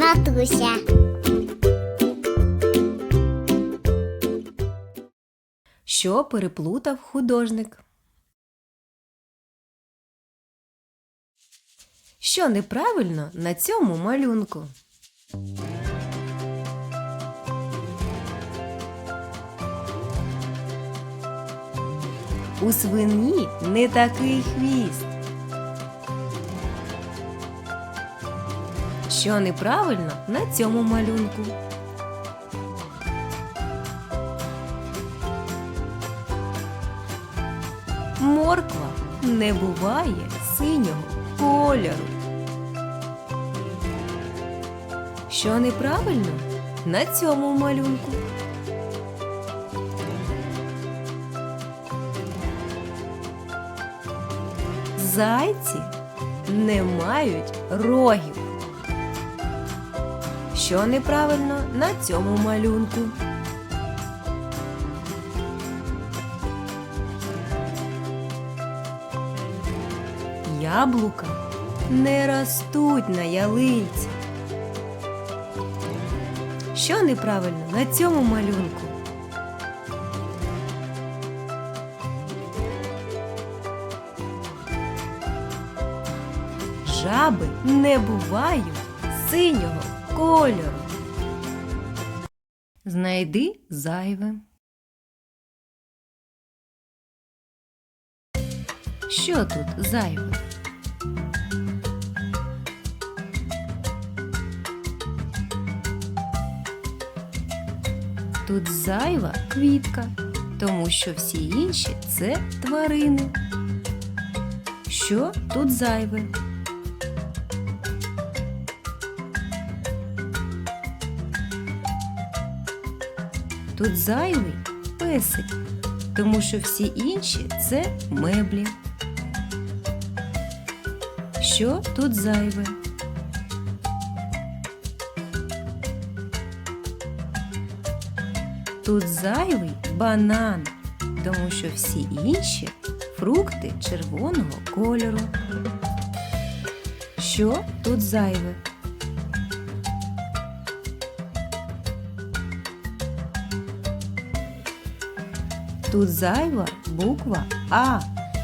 матуся. Що переплутав художник? Що неправильно на цьому малюнку? У свині не такий хвіст. Що неправильно на цьому малюнку? Морква не буває синього кольору. Що неправильно на цьому малюнку? Зайці не мають рогів. Що неправильно на цьому малюнку? Яблука не ростуть на ялинці. Що неправильно на цьому малюнку? Жаби не бувають синього кольору. Знайди зайве. Що тут зайве? Тут зайва квітка, тому що всі інші це тварини. Що тут зайве? Тут зайвий песик, тому що всі інші це меблі. Що тут зайве? Тут зайвий банан, тому що всі інші фрукти червоного кольору. Що тут зайве? Тут зайва буква А,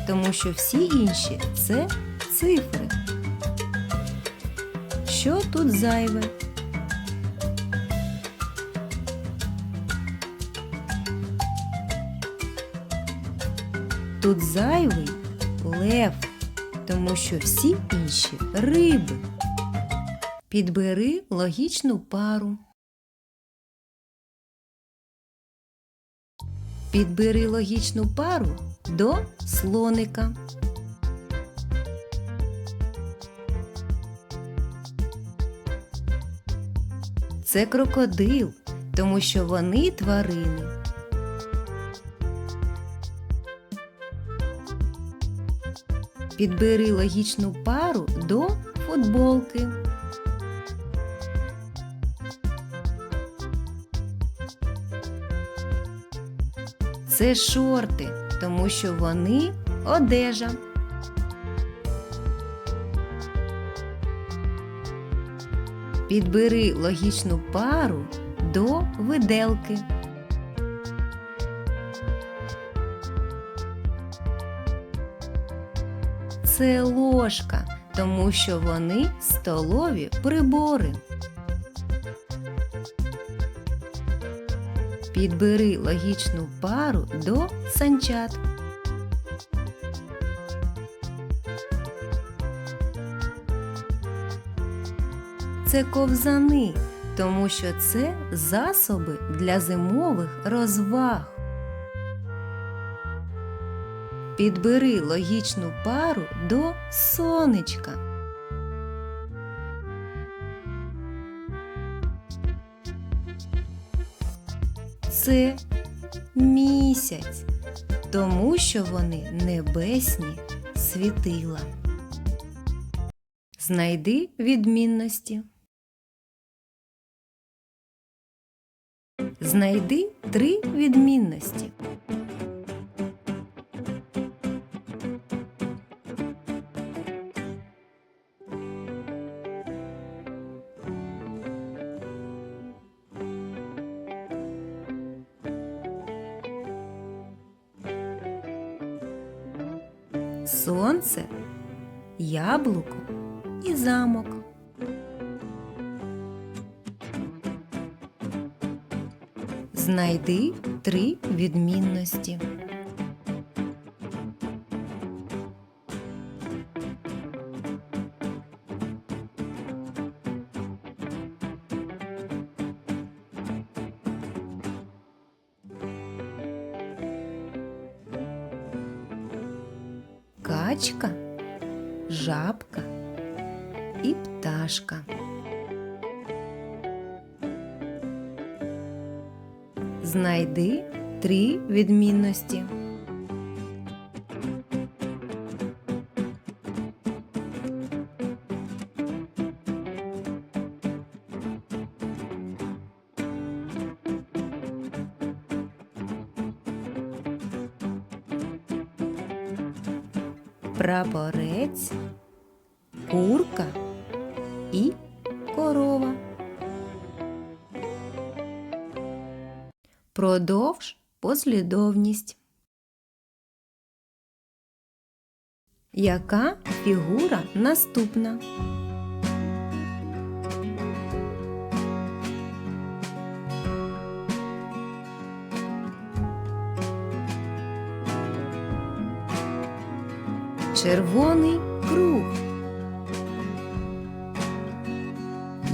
тому що всі інші це цифри. Що тут зайве? Тут зайвий лев, тому що всі інші риби. Підбери логічну пару. Підбери логічну пару до слоника. Це крокодил, тому що вони тварини. Підбери логічну пару до футболки. Це шорти, тому що вони одежа. Підбери логічну пару до виделки. Це ложка, тому що вони столові прибори. Підбери логічну пару до санчат. Це ковзани, тому що це засоби для зимових розваг. Підбери логічну пару до сонечка. Це місяць, тому що вони небесні світила. Знайди відмінності. Знайди три відмінності. Сонце, яблуко і замок. Знайди три відмінності. Качка, жабка і пташка. Знайди три відмінності. Прапорець, курка і корова. Продовж послідовність. Яка фігура наступна? Червоний круг.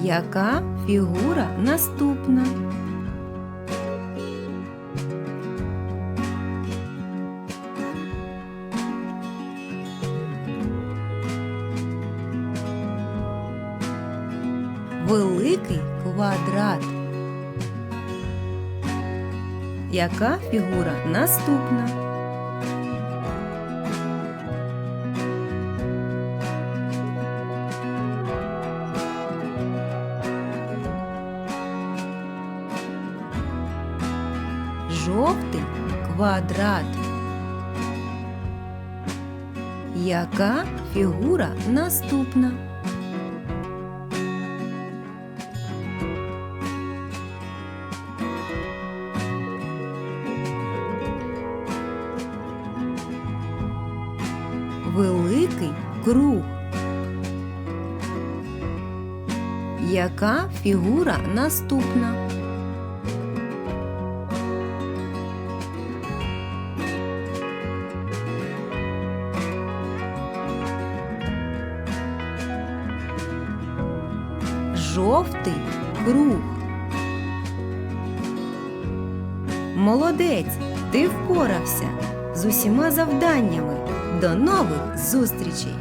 Яка фігура наступна? Великий квадрат. Яка фігура наступна? Жовтий квадрат. Яка фігура наступна? Великий круг. Яка фігура наступна? Жовтий круг. Молодець, ти впорався з усіма завданнями. До нових зустрічей!